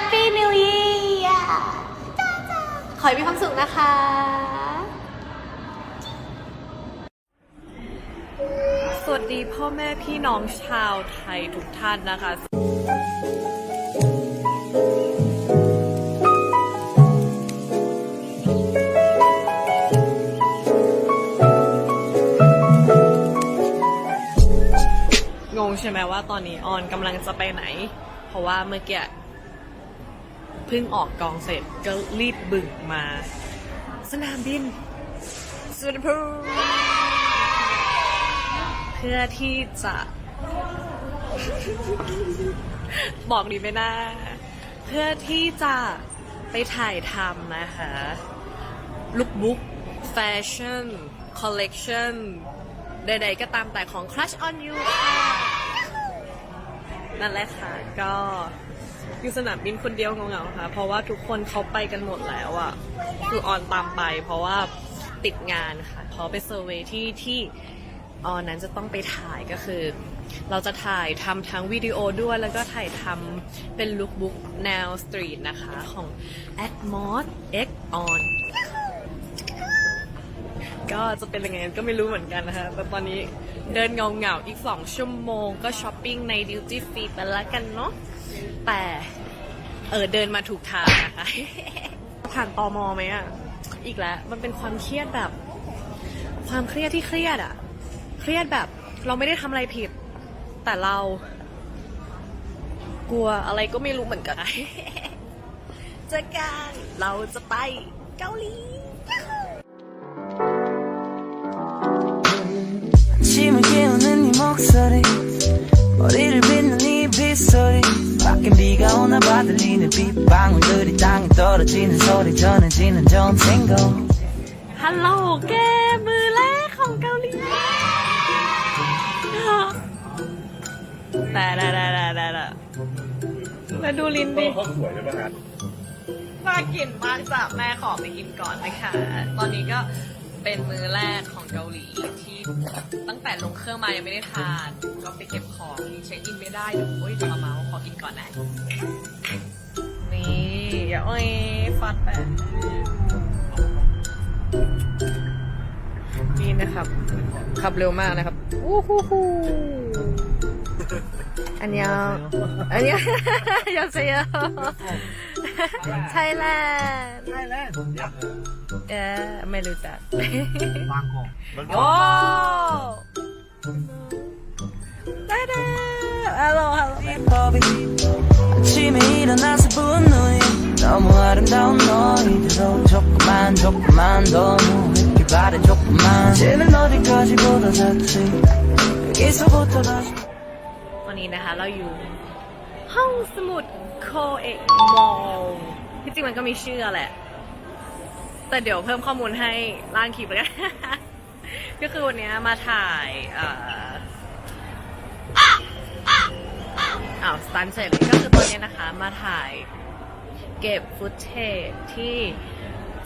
Happy New Year ขอให้มีความสุขนะคะสวัสดีพ่อแม่พี่น้องชาวไทยทุกท่านนะคะงงใช่ไหมว่าตอนนี้ออนกำลังจะไปไหน เพราะว่าเมื่อกี้ เพิ่งออกกองเสร็จก็รีบบึ่งมา สนามบินสุวรรณภูมิเพื่อที่จะ บอกดีไหมนะเพื่อที่จะไปถ่ายทำนะคะลุคบุ๊กแฟชั่นคอลเลกชันใดๆก็ตามแต่ของ Crush on You ค่ะนั่นแหละค่ะก็ อยู่สนามบินคนเดียวเหงาๆค่ะ เพราะว่าทุกคนเขาไปกันหมดแล้วอะ่ะคือออนตามไป เพราะว่าติดงานค่ะเขอไปเซอร์เวยที่ที่ออนนั้นจะต้องไปถ่ายก็คือ เราจะถ่ายทำทั้งวิดีโอด้วยแล้วก็ถ่ายทำเป็นลุคบุ๊กแนวสตรีทนะคะของ Atmos X On ก็จะเป็นยังไงก็ไม่รู้เหมือนกันนะคะ แต่ตอนนี้เดินเงาเงาๆอีก 2 ชั่วโมงก็ช้อปปิ้งใน Duty Free ไปแล้วกันเนาะ แต่เออเดินมาถูกทางนะคะ ผ่านตอมอไหมอ่ะ อีกแล้ว มันเป็นความเครียดแบบ ความเครียดที่เครียดอ่ะ เครียดแบบเราไม่ได้ทำอะไรผิด แต่เรา กลัวอะไรก็ไม่รู้เหมือนกัน เจอกันเราจะไปเกาหลี 아침을 깨우는 네 목소리 머리를 빗는 네 빗소리 밖엔 비가 오나 봐 들리는 빗방울들이 땅에 떨어지는 소리 전해지는 정신고 ฮัลโหลแกมือแรกของเกาหลีแต่แต่แต่แต่แต่แล้วดูลิ้นดิ เขาสวยด้วยป่ะฮะ น่ากินมากจ้ะแม่ขอไปกินก่อนนะคะ ตอนนี้ก็เป็นมื้อแรกของเกาหลีที่ตั้งแต่ลงเครื่องมายังไม่ได้ทาน ก็ไปเก็บของยังเช็คอินไม่ได้เดี๋ยวโอ้ยเดี๋ยวมาเมาขอกินก่อนนะ นี่ อย่าโอ้ยฟัดไปนี่นะครับ ขับเร็วมากนะครับอู้หูหูอันยองอันยองยองเซียวไทยแลนด์ใช่แล้วเออไม่รู้จักบางกอกโอ้ได้เด้ฮัลโหลฮัลโหล 너무 아름다운 너희들로 조금만 조금만 더 누했길 바래 조금만 쟤는 어디까지 보다 잤지 여기서부터 다시 วันนี้นะคะเราอยู่ ห้องสมุดโคเอกมอลที่จริงมันก็มีชื่อแหละ แต่เดี๋ยวเพิ่มข้อมูลให้ล่างคลิปแล้วกัน ก็คือวันนี้มาถ่ายเอ่ออ้าวสตันเสร็จเลยก็คือตอนนี้นะคะ มาถ่าย เก็บฟุตเทจที่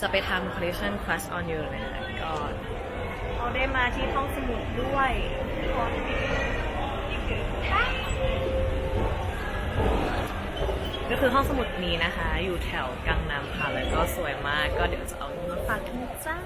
จะไปทำ collection class on you นะคะก็เราได้มาที่ห้องสมุดด้วยก็คือห้องสมุดนี้นะคะ อยู่แถวกังนามค่ะ แล้วก็สวยมากก็เดี๋ยวจะเอามาฝากทุกจ้า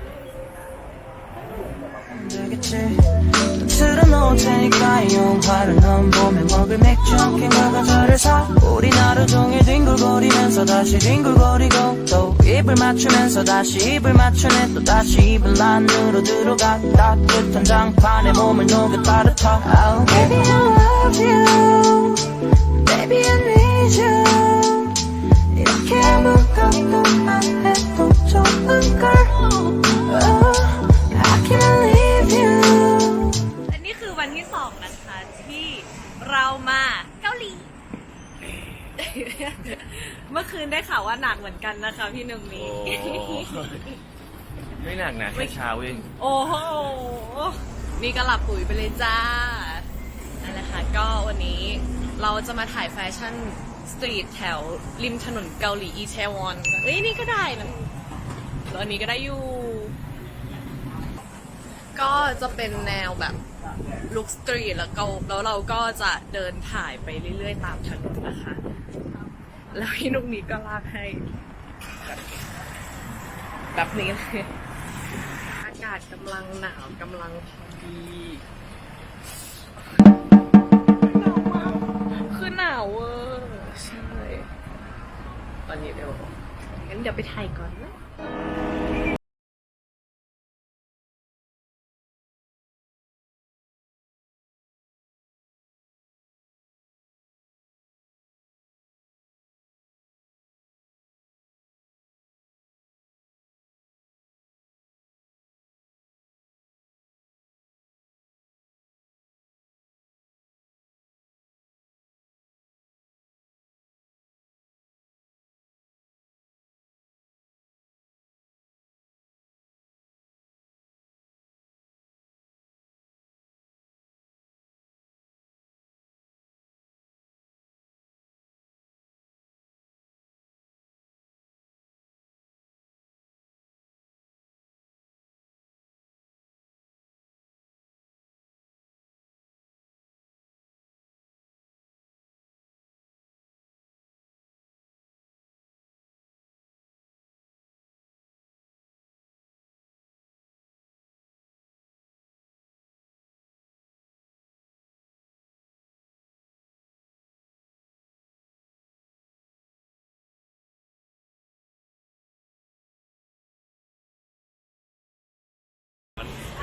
틀어놓을 테니까 이 영화를 넌 봄에 먹을 맥주 캔 과 과자를 사. 우리 하루 종일 뒹굴거리면서 다시 뒹굴거리고 또 입을 맞추면서 다시 입을 맞추네. 또 다시 입을 안으로 들어가. 따뜻한 장판에 몸을 녹여 따뜻하. oh, Baby I love you. Baby I need you. 이렇게 아무것도 안 해도 좋은 걸. oh, I can't เรามาเกาหลี เมื่อคืนได้ข่าวว่าหนักเหมือนกันนะคะพี่หนึ่งนี้ไม่หนักนะแค่เช้าเอง โอ้โห นี่ก็หลับปุ๋ยไปเลยจ้านั่นแหละค่ะ ก็วันนี้เราจะมาถ่ายแฟชั่นสตรีทแถวริมถนนเกาหลีอีเทวอน เอ้ยนี่ก็ได้นะแล้วอันนี้ก็ได้อยู่ ก็จะเป็นแนวแบบ ลุคสตรีทแล้วก็แล้วเราก็จะเดินถ่ายไปเรื่อยๆ ตามถนนนะคะ แล้วพี่นุกนี้ก็ลากให้ แบบนี้เลยอากาศกำลังหนาวกำลังพอดีคือหนาวเวอร์ใช่ ตอนนี้เดี๋ยวงั้นเดี๋ยวไปถ่ายก่อนนะ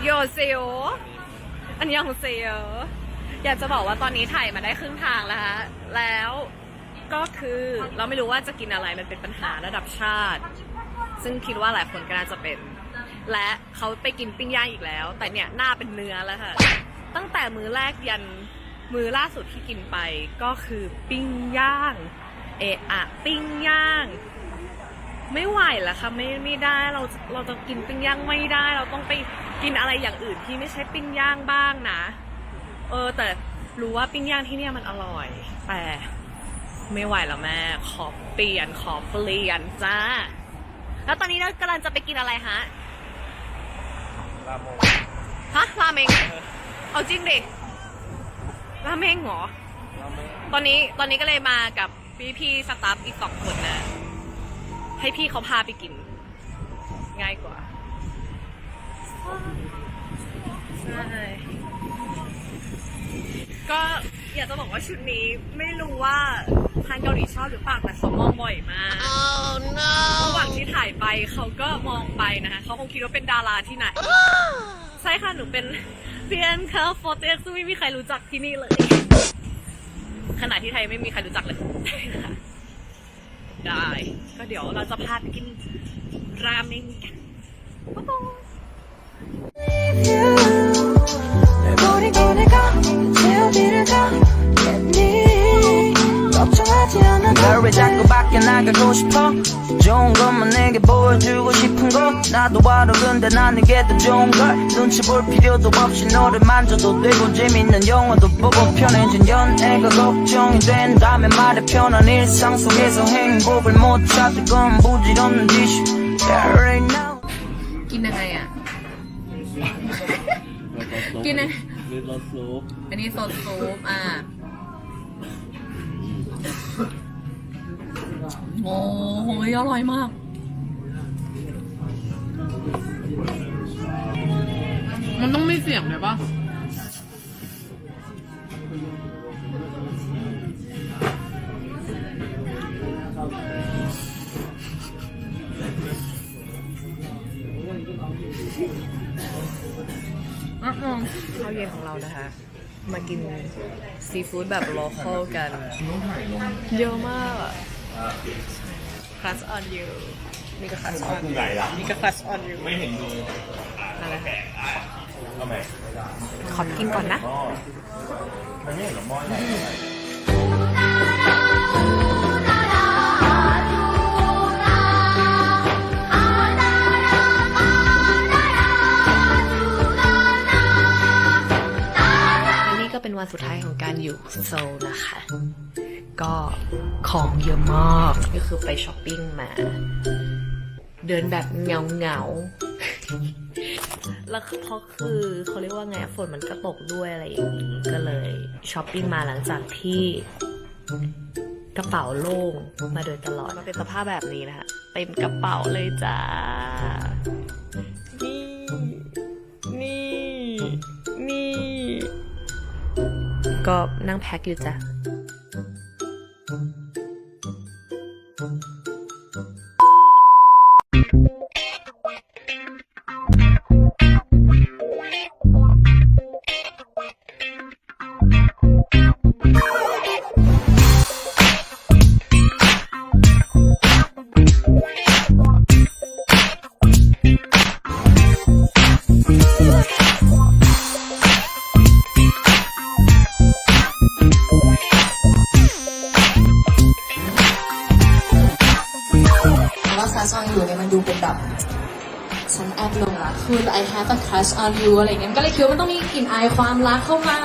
โยเซโออันยองเซโออยากจะบอกว่าตอนนี้ถ่ายมาได้ครึ่งทางแล้วฮะแล้วก็คือเราไม่รู้ว่าจะกินอะไรมันเป็นปัญหาระดับชาติ ซึ่งคิดว่าหลายคนก็น่าจะเป็น และเขาไปกินปิ้งย่างอีกแล้ว แต่เนี่ยหน้าเป็นเนื้อแล้วค่ะ ตั้งแต่มือแรกยันมือล่าสุดที่กินไปก็คือปิ้งย่าง เอะอะปิ้งย่าง ไม่ไหวแล้วค่ะไม่ไม่ได้เราเราจะกินปิ้งย่างไม่ได้เราต้องไป กินอะไรอย่างอื่นที่ไม่ใช่ปิ้งย่างบ้างนะ เออ แต่รู้ว่าปิ้งย่างที่เนี่ยมันอร่อย แต่ไม่ไหวแล้วแม่ ขอเปลี่ยนขอเปลี่ยนจ้า แล้วตอนนี้เรากำลังจะไปกินอะไรฮะลาโมงฮะราเมง เอาจริงดิ ราเมงเหรอลาเมงตอนนี้ตอนนี้ก็เลยมากับพี่พี่ๆสตาฟอีกสองคนนะ ให้พี่เขาพาไปกิน ง่ายกว่า ใช่ก็อยากจะบอกว่าชุดนี้ไม่รู้ว่าทางเกาหลีชอบหรือเปล่าแต่เขามองบ่อยมากระหว่างที่ถ่ายไปเขาก็มองไปนะคะเขาคงคิดว่าเป็นดาราที่ไหน ใช่ค่ะหนูเป็นเพียนค่ะโฟเต็กซ์ไม่มีใครรู้จักที่นี่เลย ขณะที่ไทยไม่มีใครรู้จักเลยได้ ก็เดี๋ยวเราจะพาไปกินราเมงกันบ๊ายบาย 왜 자꾸 밖에 나가고 싶어. 좋은 것만 내게 보여주고 싶은 거. 나도 바로 근데 나는 게더 좋은 걸. 눈치 볼 필요도 없이 너를 만져도 되고 재밌는 영화도 보고 편해진 연애가 걱정이 된다면 말해 편한 일상 속에서 행복을 못 찾을 건 부질없는 짓이 yeah, right now 김혜나야 ไงอะกินยังวิรสซุปอันนี้โซนซุปอะโอ้โหอร่อยมากมันต้องไม่เสียงเลยปะ ข้าวเย็นของเรานะคะ มากินซีฟู้ดแบบโลคอลกัน เยอะมากอะ Class on you นี่ก็ Class on ไหนล่ะนี่ก็ Class on you ไม่เห็นมือนั่นแหละค่ะทำไมขอกินก่อนนะหม้อมันไม่เห็นหรอหม้อใหญ่ ของเยอะมากก็คือไปช้อปปิ้งมา เดินแบบเงาเงาแล้วเพราะคือเขาเรียกว่าไงฝนมันก็ตกด้วยอะไรอย่างนี้ ก็เลยช้อปปิ้งมาหลังจากที่กระเป๋าโล่งมาโดยตลอดมันเป็นสภาพแบบนี้นะคะเต็มกระเป๋าเลยจ้า นี่ นี่ นี่ ก็นั่งแพ็คอยู่จ้ะ คือ I have a crush on you อะไรเงี้ยมันก็เลยคิดว่ามันต้องมีกลิ่นอายความรักเข้ามา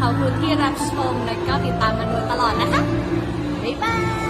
ขอบคุณที่รับชมและก็ติดตามมันโดยตลอดนะคะ บ๊ายบาย